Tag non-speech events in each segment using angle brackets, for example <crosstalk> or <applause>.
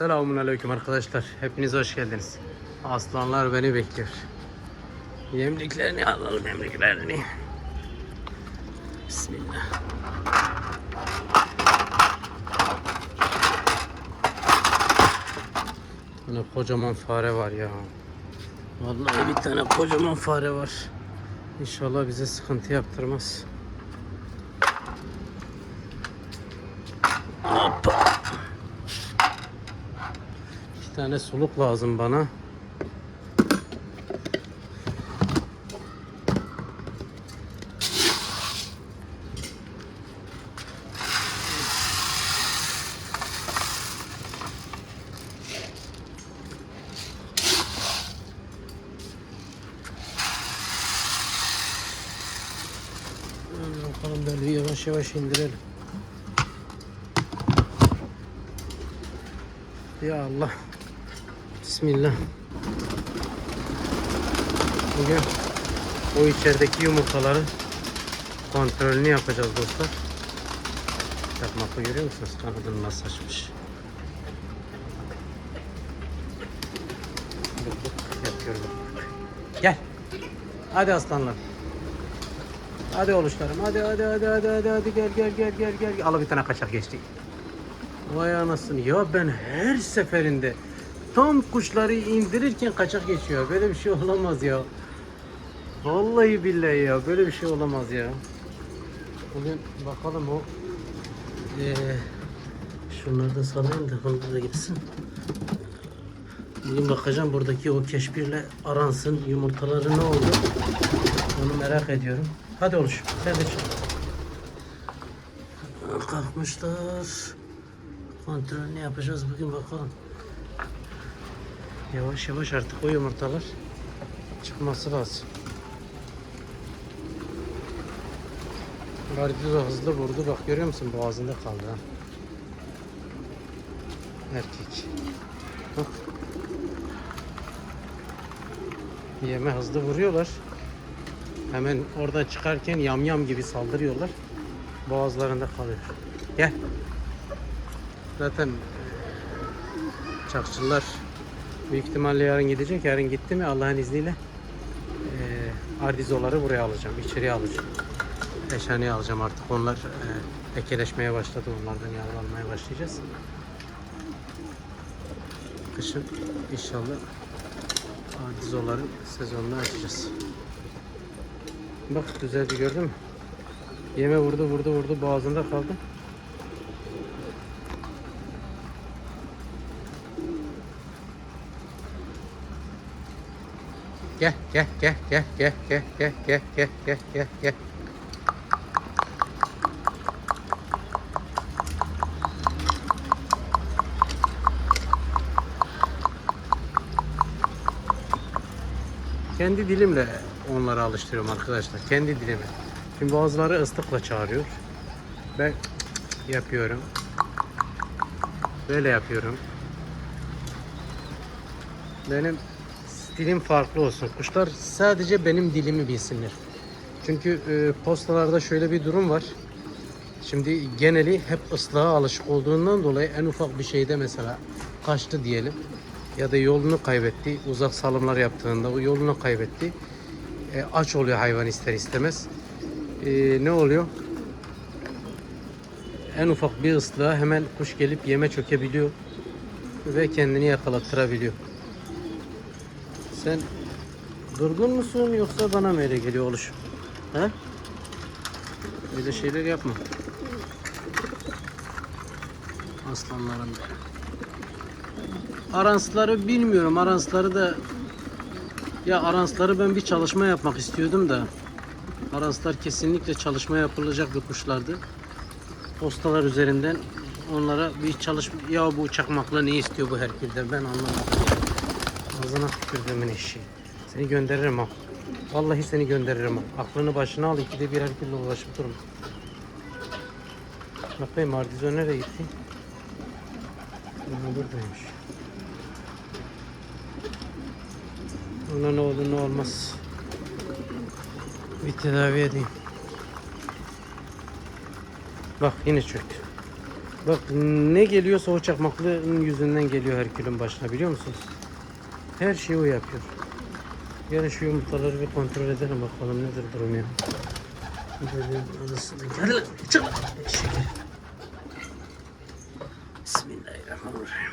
Selamun Aleyküm arkadaşlar. Hepiniz hoş geldiniz. Aslanlar beni bekliyor. Yemliklerini alalım yemliklerini. Bismillah. Bir tane kocaman fare var ya. Vallahi bir tane kocaman fare var. İnşallah bize sıkıntı yaptırmaz. İki tane suluk lazım bana. Bakalım böyle yavaş yavaş indirelim. Ya Allah. Bismillah. Bugün o içerideki yumurtaları kontrolünü yapacağız dostlar. Yapmakla görüyor musunuz? Kanadını nasıl açmış. Gel. Hadi aslanlar. Hadi oluşlarım. Hadi hadi hadi hadi hadi hadi gel gel gel gel gel. Al bir tane kaçak geçti. Vay anasını ya ben her seferinde tam kuşları indirirken kaçak geçiyor. Böyle bir şey olamaz ya. Vallahi billahi ya böyle bir şey olamaz ya. Bugün bakalım o ee, şunları da salayım da bunu da gitsin. Bugün bakacağım buradaki o keşbirle aransın yumurtaları ne oldu? Onu merak ediyorum. Hadi oluş. Sen de çık. Kalkmışlar. Kontrolünü yapacağız bugün bakalım. Yavaş yavaş artık o yumurtalar çıkması lazım. Gardizo hızlı vurdu. Bak görüyor musun? Boğazında kaldı ha. Erkek. Bak. Yeme hızlı vuruyorlar. Hemen oradan çıkarken yamyam gibi saldırıyorlar. Boğazlarında kalıyor. Gel. Zaten e, çakçılar büyük ihtimalle yarın gidecek. Yarın gitti mi Allah'ın izniyle e, ardizoları buraya alacağım. içeriye alacağım. Eşhaneye alacağım artık. Onlar e, ekeleşmeye başladı. Onlardan yavrulanmaya başlayacağız. Kışın inşallah ardizoların sezonunu açacağız. Bak güzelce gördün mü? Yeme vurdu vurdu vurdu boğazında kaldı. Gel gel gel gel gel gel gel gel gel gel gel gel. Kendi dilimle onları alıştırıyorum arkadaşlar. Kendi dilime. Şimdi bazıları ıslıkla çağırıyor. Ben yapıyorum. Böyle yapıyorum. Benim dilim farklı olsun. Kuşlar sadece benim dilimi bilsinler. Çünkü e, postalarda şöyle bir durum var. Şimdi geneli hep ıslığa alışık olduğundan dolayı en ufak bir şeyde mesela kaçtı diyelim ya da yolunu kaybetti. Uzak salımlar yaptığında o yolunu kaybetti. E, aç oluyor hayvan ister istemez. E, ne oluyor? En ufak bir ıslığa hemen kuş gelip yeme çökebiliyor ve kendini yakalattırabiliyor. Sen durgun musun yoksa bana mı öyle geliyor oluşum? He? Öyle şeyler yapma. Aslanlarım benim. Aransları bilmiyorum. Aransları da ya aransları ben bir çalışma yapmak istiyordum da aranslar kesinlikle çalışma yapılacak bir kuşlardı. Postalar üzerinden onlara bir çalış ya bu çakmakla ne istiyor bu herkülden ben anlamadım. Ağzına tükürdümün eşi. Seni gönderirim ha. Vallahi seni gönderirim ha. Aklını başına al ikide bir herkülle ulaşıp durma. Bakayım Ardizo nereye gitti? Aha, buradaymış. Ona ne olur ne olmaz. Bir tedavi edeyim. Bak yine çöktü. Bak ne geliyorsa o çakmaklının yüzünden geliyor Herkül'ün başına biliyor musunuz? Her şeyi o yapıyor. Gelin şu yumurtaları bir kontrol edelim bakalım nedir durum ya. Gel lan çık. Bismillahirrahmanirrahim.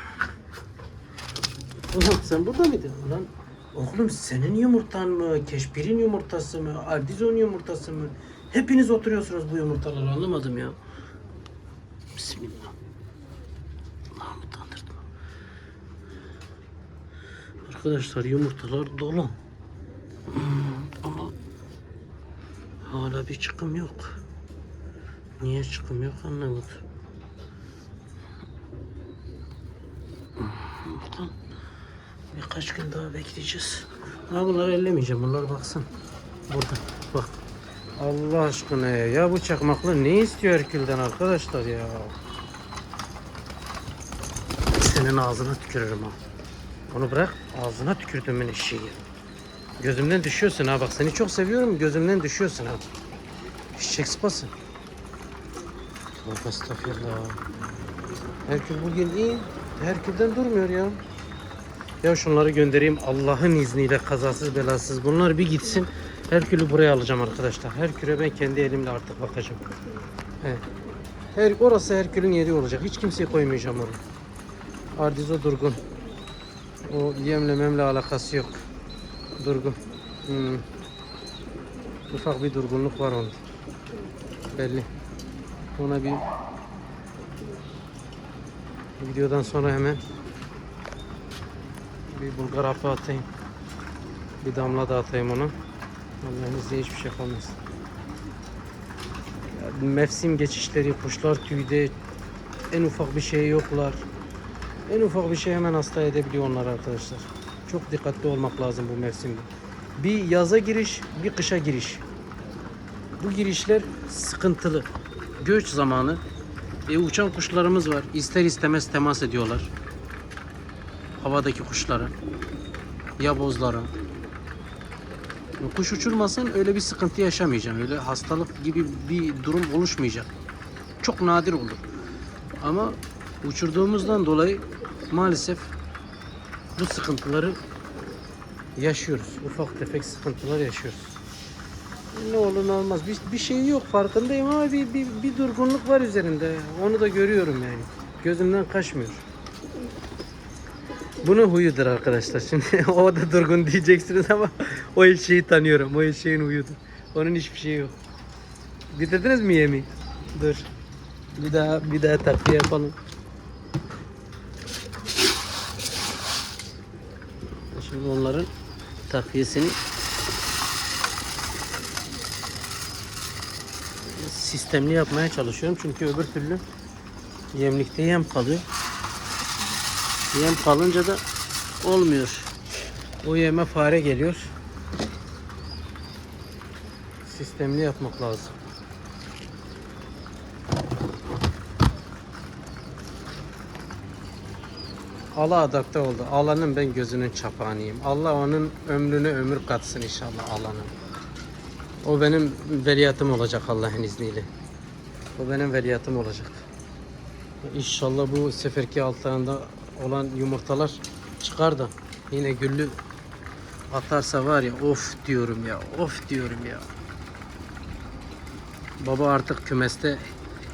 Ulan sen burada mıydın lan? Oğlum senin yumurtan mı? Keşbir'in yumurtası mı? Ardizon yumurtası mı? Hepiniz oturuyorsunuz bu yumurtaları anlamadım ya. Bismillah. Allah'ım Arkadaşlar yumurtalar dolu. Ama hala bir çıkım yok. Niye çıkım yok anlamadım. Bakalım. Birkaç gün daha bekleyeceğiz. Ha bunları ellemeyeceğim. Bunlar baksın. Burada. Bak. Allah aşkına ya. Ya bu çakmaklı ne istiyor Herkül'den arkadaşlar ya. Senin ağzına tükürürüm ha. Onu bırak. Ağzına tükürdüm ben eşeği. Gözümden düşüyorsun ha. Bak seni çok seviyorum. Gözümden düşüyorsun ha. Eşek sıpası. Tövbe estağfirullah. Herkül bugün iyi. Herkül'den durmuyor ya. Ya şunları göndereyim Allah'ın izniyle kazasız belasız. Bunlar bir gitsin. Herkül'ü buraya alacağım arkadaşlar. Herkül'e ben kendi elimle artık bakacağım. Evet. Her, orası Herkül'ün yeri olacak. Hiç kimseyi koymayacağım oraya. Ardizo durgun. O yemle memle alakası yok. Durgun. Hmm. Ufak bir durgunluk var onda. Belli. Ona bir videodan sonra hemen bir bulgar hapı atayım. Bir damla da atayım ona. Allah'ın izniyle hiçbir şey kalmaz. Mevsim geçişleri, kuşlar tüyde en ufak bir şey yoklar. En ufak bir şey hemen hasta edebiliyor onlar arkadaşlar. Çok dikkatli olmak lazım bu mevsimde. Bir yaza giriş, bir kışa giriş. Bu girişler sıkıntılı. Göç zamanı. E, uçan kuşlarımız var. İster istemez temas ediyorlar. Havadaki kuşlara. Yabozlara. Kuş uçurmasın öyle bir sıkıntı yaşamayacaksın. Öyle hastalık gibi bir durum oluşmayacak. Çok nadir olur. Ama uçurduğumuzdan dolayı maalesef bu sıkıntıları yaşıyoruz. Ufak tefek sıkıntılar yaşıyoruz. Ne olur ne olmaz. Bir, bir şey yok farkındayım ama bir, bir, bir durgunluk var üzerinde. Onu da görüyorum yani. Gözümden kaçmıyor. Bunun huyudur arkadaşlar. Şimdi <laughs> o da durgun diyeceksiniz ama o eşeği tanıyorum. O eşeğin huyudur. Onun hiçbir şeyi yok. Bitirdiniz mi yemeği? Dur. Bir daha bir daha takviye yapalım. Şimdi onların takviyesini sistemli yapmaya çalışıyorum. Çünkü öbür türlü yemlikte yem kalıyor. Yem kalınca da olmuyor. O yeme fare geliyor. Sistemli yapmak lazım. Allah adapte oldu. Allah'ın ben gözünün çapağınıyım. Allah onun ömrüne ömür katsın inşallah Allah'ın. O benim veliyatım olacak Allah'ın izniyle. O benim veliyatım olacak. İnşallah bu seferki altlarında olan yumurtalar çıkar da yine güllü atarsa var ya of diyorum ya of diyorum ya. Baba artık kümeste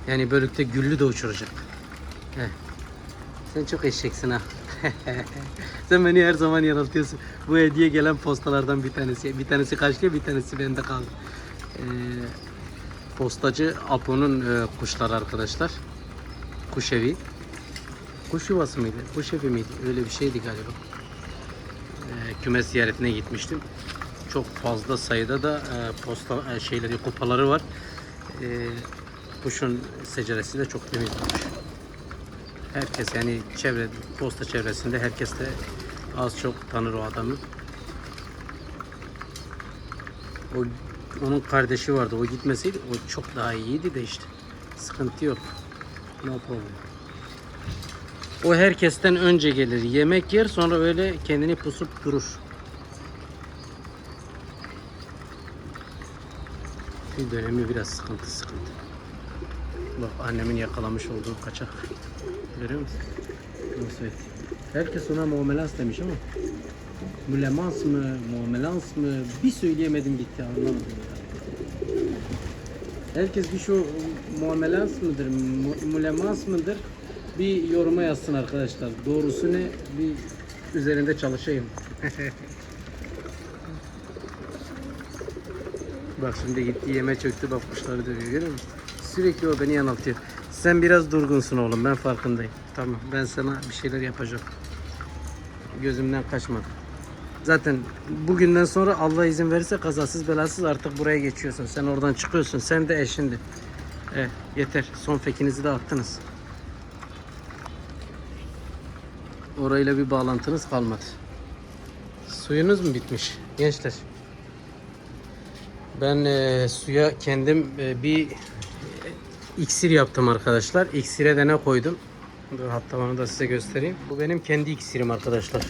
yani bölükte güllü de uçuracak. Heh. Sen çok eşeksin ha. <laughs> Sen beni her zaman yanıltıyorsun. Bu hediye gelen postalardan bir tanesi. Bir tanesi kaçtı, bir tanesi bende kaldı. Ee, postacı Apo'nun e, kuşları arkadaşlar. Kuş evi. Kuş yuvası mıydı? Kuş evi miydi? Öyle bir şeydi galiba. Ee, kümes ziyaretine gitmiştim. Çok fazla sayıda da e, posta e, şeyleri, kupaları var. Ee, kuşun seceresi de çok temiz olmuş. Herkes yani çevre, posta çevresinde herkes de az çok tanır o adamı. O onun kardeşi vardı. O gitmeseydi o çok daha iyiydi de işte. Sıkıntı yok. No problem. O herkesten önce gelir. Yemek yer sonra öyle kendini pusup durur. Bir dönemi biraz sıkıntı sıkıntı. Bak annemin yakalamış olduğu kaçak. Görüyor musun? Nasıl et? Herkes ona muamelans demiş ama Mulemans mı, muamelans mı bir söyleyemedim gitti anlamadım. Herkes bir şu muamelans mıdır, mulemans mıdır bir yoruma yazsın arkadaşlar. Doğrusu ne bir üzerinde çalışayım. <laughs> Bak şimdi gitti yeme çöktü bak kuşları dövüyor görüyor musun? Sürekli o beni yanıltıyor. Sen biraz durgunsun oğlum ben farkındayım. Tamam ben sana bir şeyler yapacağım. Gözümden kaçmadı. Zaten bugünden sonra Allah izin verirse kazasız belasız artık buraya geçiyorsun. Sen oradan çıkıyorsun. Sen de eşin de. Evet yeter. Son fekinizi de attınız. Orayla bir bağlantınız kalmadı. Suyunuz mu bitmiş gençler? Ben e, suya kendim e, bir iksir yaptım arkadaşlar. İksire de ne koydum? Dur, hatta onu da size göstereyim. Bu benim kendi iksirim arkadaşlar.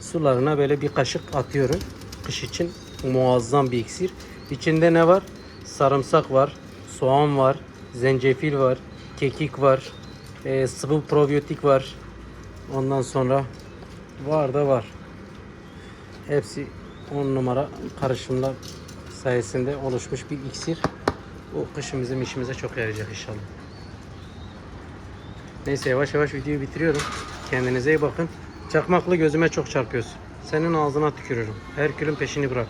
Sularına böyle bir kaşık atıyorum. Kış için muazzam bir iksir. İçinde ne var? Sarımsak var, soğan var, zencefil var, kekik var, e, sıvı probiyotik var. Ondan sonra var da var. Hepsi 10 numara karışımlar sayesinde oluşmuş bir iksir. Bu kışın işimize çok yarayacak inşallah. Neyse yavaş yavaş videoyu bitiriyorum. Kendinize iyi bakın. Çakmaklı gözüme çok çarpıyorsun. Senin ağzına tükürürüm. Herkülün peşini bırak.